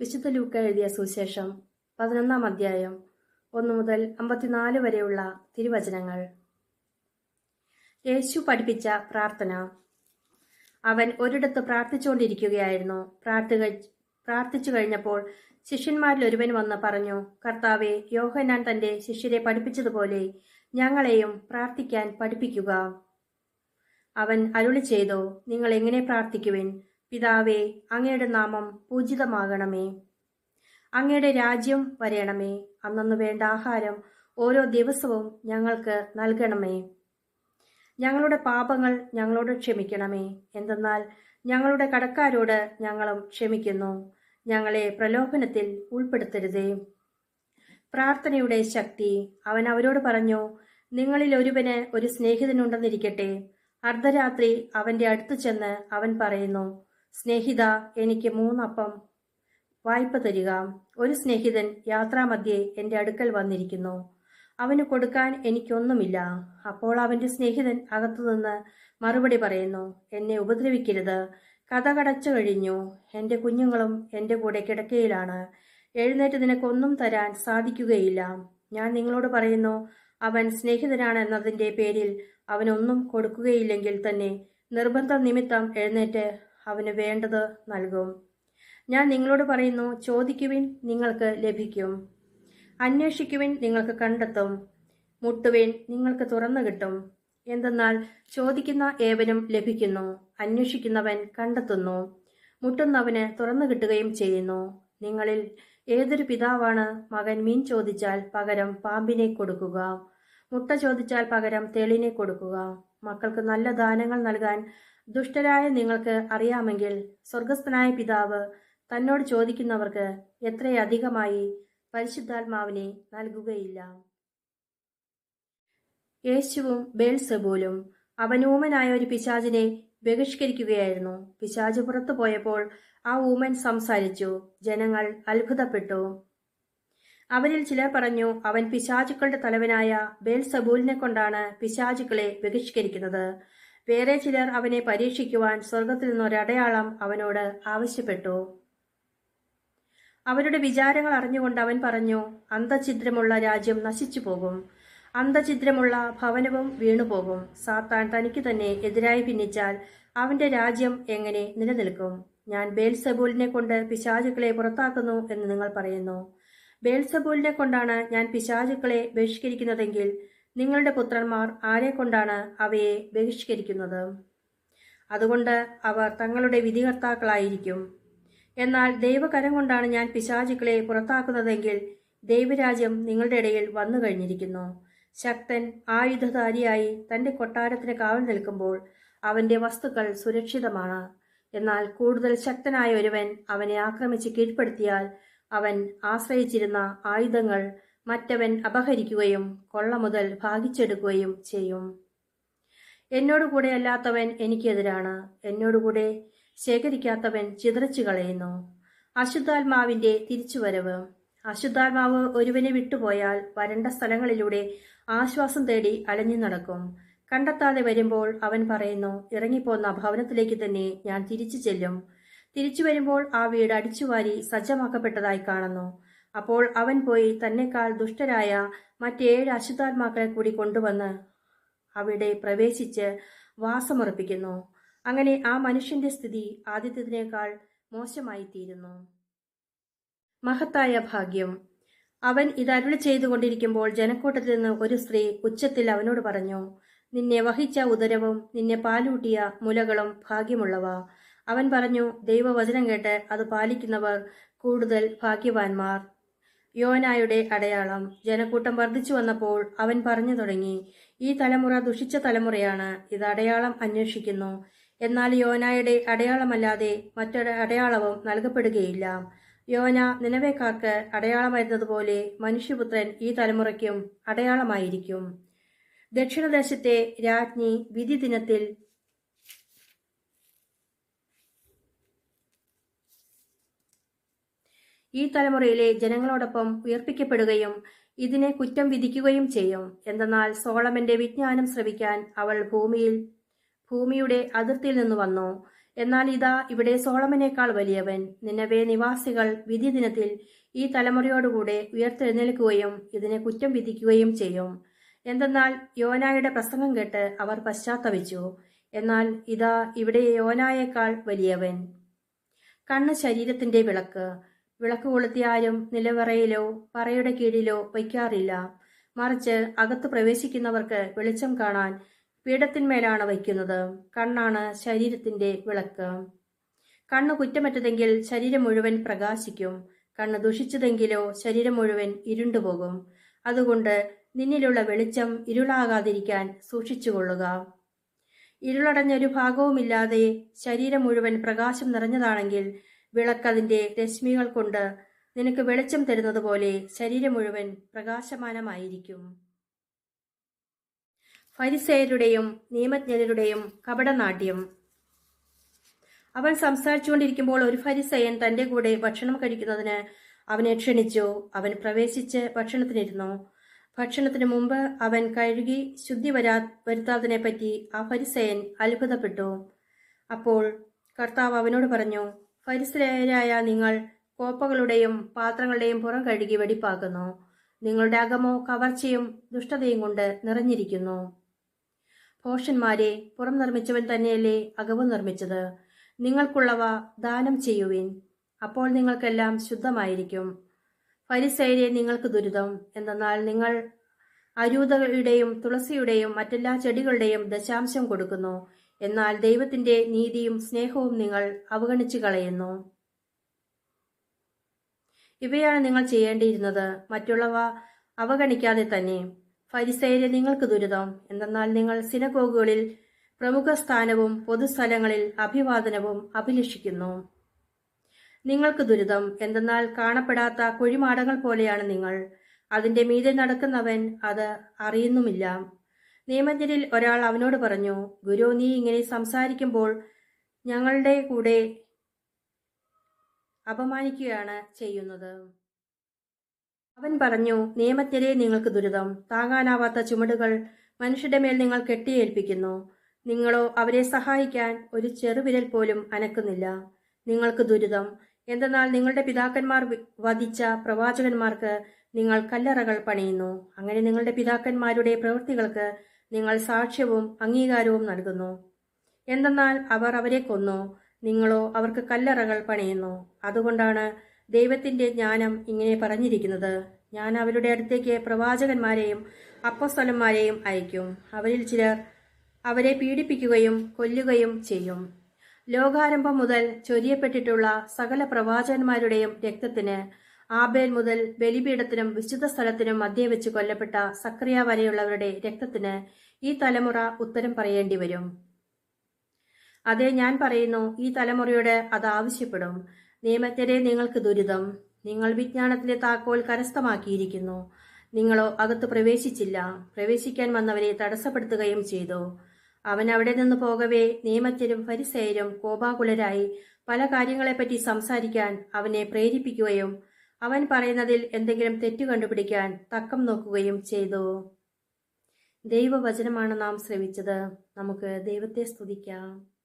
വിശുദ്ധ ലൂക്ക എഴുതിയ സുവിശേഷം പതിനൊന്നാം അധ്യായം ഒന്നു മുതൽ അമ്പത്തിനാല് വരെയുള്ള തിരുവചനങ്ങൾ. യേശു പഠിപ്പിച്ച പ്രാർത്ഥന. അവൻ ഒരിടത്ത് പ്രാർത്ഥിച്ചുകൊണ്ടിരിക്കുകയായിരുന്നു. പ്രാർത്ഥിക പ്രാർത്ഥിച്ചു കഴിഞ്ഞപ്പോൾ ശിഷ്യന്മാരിൽ ഒരുവൻ വന്ന് പറഞ്ഞു കർത്താവെ യോഹനാൻ തന്റെ ശിഷ്യരെ പഠിപ്പിച്ചതുപോലെ ഞങ്ങളെയും പ്രാർത്ഥിക്കാൻ പഠിപ്പിക്കുക. അവൻ അരുളി ചെയ്തു നിങ്ങൾ എങ്ങനെ പ്രാർത്ഥിക്കുവിൻ? പിതാവേ അങ്ങയുടെ നാമം പൂജിതമാകണമേ. അങ്ങയുടെ രാജ്യം വരയണമേ അന്നു വേണ്ട ആഹാരം ഓരോ ദിവസവും ഞങ്ങൾക്ക് നൽകണമേ. ഞങ്ങളുടെ പാപങ്ങൾ ഞങ്ങളോട് ക്ഷമിക്കണമേ. എന്തെന്നാൽ ഞങ്ങളുടെ കടക്കാരോട് ഞങ്ങളും ക്ഷമിക്കുന്നു. ഞങ്ങളെ പ്രലോഭനത്തിൽ ഉൾപ്പെടുത്തരുതേ. പ്രാർത്ഥനയുടെ ശക്തി അവൻ അവരോട് പറഞ്ഞു നിങ്ങളിൽ ഒരുവന് ഒരു സ്നേഹിതനുണ്ടെന്നിരിക്കട്ടെ. അർദ്ധരാത്രി അവന്റെ അടുത്ത് ചെന്ന് അവൻ പറയുന്നു സ്നേഹിത എനിക്ക് മൂന്നപ്പം വായ്പ തരിക. ഒരു സ്നേഹിതൻ യാത്രാമധ്യേ എന്റെ അടുക്കൽ വന്നിരിക്കുന്നു. അവന് കൊടുക്കാൻ എനിക്കൊന്നുമില്ല. അപ്പോൾ അവന്റെ സ്നേഹിതൻ അകത്തുനിന്ന് മറുപടി പറയുന്നു എന്നെ ഉപദ്രവിക്കരുത്. കഥ കടച്ചു കഴിഞ്ഞു. എന്റെ കുഞ്ഞുങ്ങളും എന്റെ കൂടെ കിടക്കയിലാണ്. എഴുന്നേറ്റ് നിനക്കൊന്നും തരാൻ സാധിക്കുകയില്ല. ഞാൻ നിങ്ങളോട് പറയുന്നു അവൻ സ്നേഹിതനാണ് എന്നതിന്റെ പേരിൽ അവനൊന്നും കൊടുക്കുകയില്ലെങ്കിൽ തന്നെ നിർബന്ധ നിമിത്തം എഴുന്നേറ്റ് അവന് വേണ്ടത് നൽകും. ഞാൻ നിങ്ങളോട് പറയുന്നു ചോദിക്കുവിൻ നിങ്ങൾക്ക് ലഭിക്കും. അന്വേഷിക്കുവിൻ നിങ്ങൾക്ക് കണ്ടെത്തും. മുട്ടുവിൻ നിങ്ങൾക്ക് തുറന്നു കിട്ടും. എന്തെന്നാൽ ചോദിക്കുന്ന ഏവനും ലഭിക്കുന്നു അന്വേഷിക്കുന്നവൻ കണ്ടെത്തുന്നു. മുട്ടുന്നവന് തുറന്നു കിട്ടുകയും ചെയ്യുന്നു. നിങ്ങളിൽ ഏതൊരു പിതാവാണ് മകൻ മീൻ ചോദിച്ചാൽ പകരം പാമ്പിനെ കൊടുക്കുക. മുട്ട ചോദിച്ചാൽ പകരം തെളിനെ കൊടുക്കുക. മക്കൾക്ക് നല്ല ദാനങ്ങൾ നൽകാൻ ദുഷ്ടരായ നിങ്ങൾക്ക് അറിയാമെങ്കിൽ സ്വർഗസ്ഥനായ പിതാവ് തന്നോട് ചോദിക്കുന്നവർക്ക് എത്രയധികമായി പരിശുദ്ധാത്മാവിനെ നൽകുകയില്ല. യേശുവും ബേൽസെബൂലും അവൻ ഊമനായ ഒരു പിശാചിനെ ബഹിഷ്കരിക്കുകയായിരുന്നു. പിശാജ് പുറത്തു പോയപ്പോൾ ആ ഊമൻ സംസാരിച്ചു. ജനങ്ങൾ അത്ഭുതപ്പെട്ടു. അവരിൽ ചിലർ പറഞ്ഞു അവൻ പിശാചുക്കളുടെ തലവനായ ബേൽ സബൂലിനെ കൊണ്ടാണ് പിശാചുക്കളെ ബഹിഷ്കരിക്കുന്നത്. വേറെ ചിലർ അവനെ പരീക്ഷിക്കുവാൻ സ്വർഗത്തിൽ നിന്നൊരടയാളം അവനോട് ആവശ്യപ്പെട്ടു. അവരുടെ വിചാരങ്ങൾ അറിഞ്ഞുകൊണ്ട് അവൻ പറഞ്ഞു അന്തഛിദ്രമുള്ള രാജ്യം നശിച്ചു പോകും. അന്തഛിദ്രമുള്ള ഭവനവും വീണുപോകും സാത്താൻ തനിക്ക് തന്നെ എതിരായി ഭിന്നിച്ചാൽ അവന്റെ രാജ്യം എങ്ങനെ നിലനിൽക്കും? ഞാൻ ബേൽസബൂലിനെ കൊണ്ട് പിശാചുക്കളെ പുറത്താക്കുന്നു എന്ന് നിങ്ങൾ പറയുന്നു. ബേൽസബൂലിനെ കൊണ്ടാണ് ഞാൻ പിശാചുക്കളെ ബഹിഷ്കരിക്കുന്നതെങ്കിൽ നിങ്ങളുടെ പുത്രന്മാർ ആരെ കൊണ്ടാണ് അവയെ ബഹിഷ്കരിക്കുന്നത്? അതുകൊണ്ട് അവർ തങ്ങളുടെ വിധികർത്താക്കളായിരിക്കും. എന്നാൽ ദൈവകരം കൊണ്ടാണ് ഞാൻ പിശാചുക്കളെ പുറത്താക്കുന്നതെങ്കിൽ ദൈവരാജ്യം നിങ്ങളുടെ ഇടയിൽ വന്നു കഴിഞ്ഞിരിക്കുന്നു. ശക്തൻ ആയുധധാരിയായി തന്റെ കൊട്ടാരത്തിന് കാവൽ നിൽക്കുമ്പോൾ അവന്റെ വസ്തുക്കൾ സുരക്ഷിതമാണ്. എന്നാൽ കൂടുതൽ ശക്തനായ ഒരുവൻ അവനെ ആക്രമിച്ച് കീഴ്പ്പെടുത്തിയാൽ അവൻ ആശ്രയിച്ചിരുന്ന ആയുധങ്ങൾ മറ്റവൻ അപഹരിക്കുകയും കൊള്ള മുതൽ ഭാഗിച്ചെടുക്കുകയും ചെയ്യും. എന്നോടുകൂടെ അല്ലാത്തവൻ എനിക്കെതിരാണ്. എന്നോടുകൂടെ ശേഖരിക്കാത്തവൻ ചിതറിച്ചു കളയുന്നു. അശുദ്ധാത്മാവിന്റെ തിരിച്ചുവരവ്. അശുദ്ധാത്മാവ് ഒരുവനെ വിട്ടുപോയാൽ വരണ്ട സ്ഥലങ്ങളിലൂടെ ആശ്വാസം തേടി അലഞ്ഞു നടക്കും. കണ്ടെത്താതെ വരുമ്പോൾ അവൻ പറയുന്നു ഇറങ്ങിപ്പോന്ന ഭവനത്തിലേക്ക് തന്നെ ഞാൻ തിരിച്ചു ചെല്ലും. തിരിച്ചു വരുമ്പോൾ ആ വീട് അടിച്ചുവാരി സജ്ജമാക്കപ്പെട്ടതായി കാണുന്നു. അപ്പോൾ അവൻ പോയി തന്നെക്കാൾ ദുഷ്ടരായ മറ്റേഴ് അശുദ്ധാത്മാക്കളെ കൂടി കൊണ്ടുവന്ന് അവിടെ പ്രവേശിച്ച് വാസമുറപ്പിക്കുന്നു. അങ്ങനെ ആ മനുഷ്യന്റെ സ്ഥിതി ആദ്യത്തേതിനേക്കാൾ മോശമായി തീരുന്നു മഹത്തായ ഭാഗ്യം. അവൻ ഇതരുളി ചെയ്തുകൊണ്ടിരിക്കുമ്പോൾ ജനക്കൂട്ടത്തിൽ നിന്ന് ഒരു സ്ത്രീ ഉച്ചത്തിൽ അവനോട് പറഞ്ഞു നിന്നെ വഹിച്ച ഉദരവും നിന്നെ പാലൂട്ടിയ മുലകളും ഭാഗ്യമുള്ളവ. അവൻ പറഞ്ഞു ദൈവവചനം കേട്ട് അത് പാലിക്കുന്നവർ കൂടുതൽ ഭാഗ്യവാന്മാർ. യോനായുടെ അടയാളം. ജനക്കൂട്ടം വർദ്ധിച്ചു വന്നപ്പോൾ അവൻ പറഞ്ഞു തുടങ്ങി ഈ തലമുറ ദുഷിച്ച തലമുറയാണ്. ഇത് അടയാളം അന്വേഷിക്കുന്നു. എന്നാൽ യോനായുടെ അടയാളമല്ലാതെ മറ്റൊരു അടയാളവും നൽകപ്പെടുകയില്ല. യോന നിലവേക്കാർക്ക് അടയാളമായിരുന്നതുപോലെ മനുഷ്യപുത്രൻ ഈ തലമുറയ്ക്കും അടയാളമായിരിക്കും. ദക്ഷിണദേശത്തെ രാജ്ഞി വിധി ദിനത്തിൽ ഈ തലമുറയിലെ ജനങ്ങളോടൊപ്പം ഉയർപ്പിക്കപ്പെടുകയും ഇതിനെ കുറ്റം വിധിക്കുകയും ചെയ്യും. എന്തെന്നാൽ സോളമന്റെ വിജ്ഞാനം ശ്രവിക്കാൻ അവൾ ഭൂമിയിൽ ഭൂമിയുടെ അതിർത്തിയിൽ നിന്ന് വന്നു. എന്നാൽ ഇതാ ഇവിടെ സോളമനേക്കാൾ വലിയവൻ. നിന്നവേ നിവാസികൾ വിധി ദിനത്തിൽ ഈ തലമുറയോടുകൂടെ ഉയർത്തെഴുന്നേൽക്കുകയും ഇതിനെ കുറ്റം വിധിക്കുകയും ചെയ്യും. എന്തെന്നാൽ യോനായുടെ പ്രസംഗം കേട്ട് അവർ പശ്ചാത്തപിച്ചു. എന്നാൽ ഇതാ ഇവിടെ യോനായേക്കാൾ വലിയവൻ. കണ്ണ് ശരീരത്തിന്റെ വിളക്ക്. വിളക്ക് കൊളുത്തിയാലും നിലവറയിലോ പറയുടെ കീഴിലോ വയ്ക്കാറില്ല. മറിച്ച് അകത്ത് പ്രവേശിക്കുന്നവർക്ക് വെളിച്ചം കാണാൻ പീഠത്തിന്മേലാണ് വയ്ക്കുന്നത്. കണ്ണാണ് ശരീരത്തിന്റെ വിളക്ക്. കണ്ണ് കുറ്റമറ്റതെങ്കിൽ ശരീരം മുഴുവൻ പ്രകാശിക്കും. കണ്ണ് ദുഷിച്ചതെങ്കിലോ ശരീരം മുഴുവൻ ഇരുണ്ടുപോകും. അതുകൊണ്ട് നിന്നിലുള്ള വെളിച്ചം ഇരുളാകാതിരിക്കാൻ സൂക്ഷിച്ചുകൊള്ളുക. ഇരുളടഞ്ഞൊരു ഭാഗവുമില്ലാതെ ശരീരം മുഴുവൻ പ്രകാശം നിറഞ്ഞതാണെങ്കിൽ വിളക്കതിന്റെ രശ്മികൾ കൊണ്ട് നിനക്ക് വെളിച്ചം തരുന്നത് പോലെ ശരീരം മുഴുവൻ പ്രകാശമാനമായിരിക്കും. ഫരിസേയരുടെയും നിയമജ്ഞരുടെയും കപടനാട്യം. അവൻ സംസാരിച്ചുകൊണ്ടിരിക്കുമ്പോൾ ഒരു ഫരിസയൻ തന്റെ കൂടെ ഭക്ഷണം കഴിക്കുന്നതിന് അവനെ ക്ഷണിച്ചു. അവൻ പ്രവേശിച്ച് ഭക്ഷണത്തിനിരുന്നു. ഭക്ഷണത്തിന് മുമ്പ് അവൻ കഴുകി ശുദ്ധി വരാ വരുത്താതിനെ പറ്റി ആ ഫരിസയൻ അത്ഭുതപ്പെട്ടു. അപ്പോൾ കർത്താവ് അവനോട് പറഞ്ഞു ഫരിസരായ നിങ്ങൾ കോപ്പകളുടെയും പാത്രങ്ങളുടെയും പുറം കഴുകി വെടിപ്പാക്കുന്നു. നിങ്ങളുടെ അകമോ കവർച്ചയും ദുഷ്ടതയും കൊണ്ട് നിറഞ്ഞിരിക്കുന്നു. ഭോഷന്മാരെ പുറം നിർമ്മിച്ചവൻ തന്നെയല്ലേ അകവും നിർമ്മിച്ചത്? നിങ്ങൾക്കുള്ളവ ദാനം ചെയ്യുവിൻ. അപ്പോൾ നിങ്ങൾക്കെല്ലാം ശുദ്ധമായിരിക്കും. പരിസൈര്യ നിങ്ങൾക്ക് ദുരിതം. എന്തെന്നാൽ നിങ്ങൾ അരൂതയുടെയും തുളസിയുടെയും മറ്റെല്ലാ ചെടികളുടെയും ദശാംശം കൊടുക്കുന്നു. എന്നാൽ ദൈവത്തിന്റെ നീതിയും സ്നേഹവും നിങ്ങൾ അവഗണിച്ചു കളയുന്നു. ഇവയാണ് നിങ്ങൾ ചെയ്യേണ്ടിയിരുന്നത്. മറ്റുള്ളവ അവഗണിക്കാതെ തന്നെ. ഫരിസൈരെ നിങ്ങൾക്ക് ദുരിതം. എന്തെന്നാൽ നിങ്ങൾ സിനഗോഗുകളിൽ പ്രമുഖ സ്ഥാനവും പൊതുസ്ഥലങ്ങളിൽ അഭിവാദനവും അഭിലഷിക്കുന്നു. നിങ്ങൾക്ക് ദുരിതം. എന്തെന്നാൽ കാണപ്പെടാത്ത കുഴിമാടങ്ങൾ പോലെയാണ് നിങ്ങൾ. അതിന്റെ മീതെ നടക്കുന്നവൻ അത് അറിയുന്നുമില്ല. നിയമജ്ഞരിൽ ഒരാൾ അവനോട് പറഞ്ഞു ഗുരു നീ ഇങ്ങനെ സംസാരിക്കുമ്പോൾ ഞങ്ങളുടെ കൂടെ അപമാനിക്കുകയാണ് ചെയ്യുന്നത്. അവൻ പറഞ്ഞു നിയമജ്ഞരെ നിങ്ങൾക്ക് ദുരിതം. താങ്ങാനാവാത്ത ചുമടുകൾ മനുഷ്യരുടെ മേൽ നിങ്ങൾ കെട്ടിയേൽപ്പിക്കുന്നു. നിങ്ങളോ അവരെ സഹായിക്കാൻ ഒരു ചെറുവിരൽ പോലും അനക്കുന്നില്ല. നിങ്ങൾക്ക് ദുരിതം. എന്തെന്നാൽ നിങ്ങളുടെ പിതാക്കന്മാർ വധിച്ച പ്രവാചകന്മാർക്ക് നിങ്ങൾ കല്ലറകൾ പണിയുന്നു. അങ്ങനെ നിങ്ങളുടെ പിതാക്കന്മാരുടെ പ്രവൃത്തികൾക്ക് നിങ്ങൾ സാക്ഷ്യവും അംഗീകാരവും നൽകുന്നു. എന്തെന്നാൽ അവർ അവരെ കൊന്നു. നിങ്ങളോ അവർക്ക് കല്ലറകൾ പണിയുന്നു. അതുകൊണ്ടാണ് ദൈവത്തിന്റെ ജ്ഞാനം ഇങ്ങനെ പറഞ്ഞിരിക്കുന്നത്. ഞാൻ അവരുടെ അടുത്തേക്ക് പ്രവാചകന്മാരെയും അപ്പസ്തലന്മാരെയും അയക്കും. അവരിൽ ചിലർ അവരെ പീഡിപ്പിക്കുകയും കൊല്ലുകയും ചെയ്യും. ലോകാരംഭം മുതൽ ചൊരിയപ്പെട്ടിട്ടുള്ള സകല പ്രവാചകന്മാരുടെയും രക്തത്തിന് ആബേൽ മുതൽ ബലിപീഠത്തിനും വിശുദ്ധ സ്ഥലത്തിനും മധ്യേ വെച്ച് കൊല്ലപ്പെട്ട സക്രിയ വരെയുള്ളവരുടെ രക്തത്തിന് ഈ തലമുറ ഉത്തരം പറയേണ്ടി വരും. അതെ ഞാൻ പറയുന്നു ഈ തലമുറയോട് അത് ആവശ്യപ്പെടും. നിയമജ്ഞരെ നിങ്ങൾക്ക് ദുരിതം. നിങ്ങൾ വിജ്ഞാനത്തിലെ താക്കോൽ കരസ്ഥമാക്കിയിരിക്കുന്നു. നിങ്ങളോ അകത്ത് പ്രവേശിച്ചില്ല. പ്രവേശിക്കാൻ വന്നവരെ തടസ്സപ്പെടുത്തുകയും ചെയ്തു. അവൻ അവിടെ നിന്ന് പോകവേ നിയമജ്ഞരും ഫരിസേയരും കോപാകുലരായി പല കാര്യങ്ങളെപ്പറ്റി സംസാരിക്കാൻ അവനെ പ്രേരിപ്പിക്കുകയും അവൻ പറയുന്നതിൽ എന്തെങ്കിലും തെറ്റു കണ്ടുപിടിക്കാൻ തക്കം നോക്കുകയും ചെയ്തു. ദൈവവചനമാണ് നാം ശ്രമിച്ചത് നമുക്ക് ദൈവത്തെ സ്തുതിക്കാം.